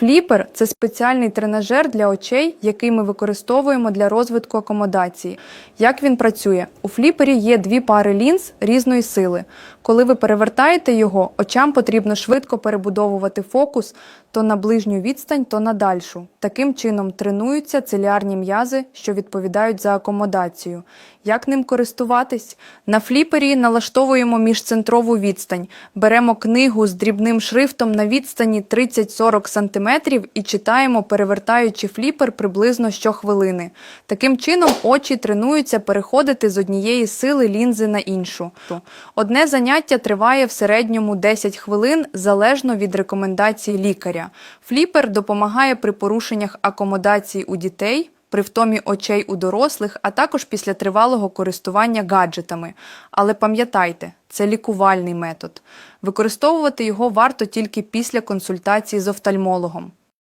Фліпер це спеціальний тренажер для очей, який ми використовуємо для розвитку акомодації. Як він працює? У фліпері є дві пари лінз різної сили. Коли ви перевертаєте його, очам потрібно швидко перебудовувати фокус то на ближню відстань, то на дальшу. Таким чином тренуються циліарні м'язи, що відповідають за акомодацію. Як ним користуватись? На фліпері налаштовуємо міжцентрову відстань. Беремо книгу з дрібним шрифтом на відстані 30-40 см і читаємо, перевертаючи фліпер приблизно щохвилини. Таким чином очі тренуються переходити з однієї сили лінзи на іншу. Одне заняття триває в середньому 10 хвилин залежно від рекомендацій лікаря. Фліпер допомагає при порушеннях акомодації у дітей, при втомі очей у дорослих, а також після тривалого користування гаджетами. Але пам'ятайте, це лікувальний метод. Використовувати його варто тільки після консультації з офтальмологом.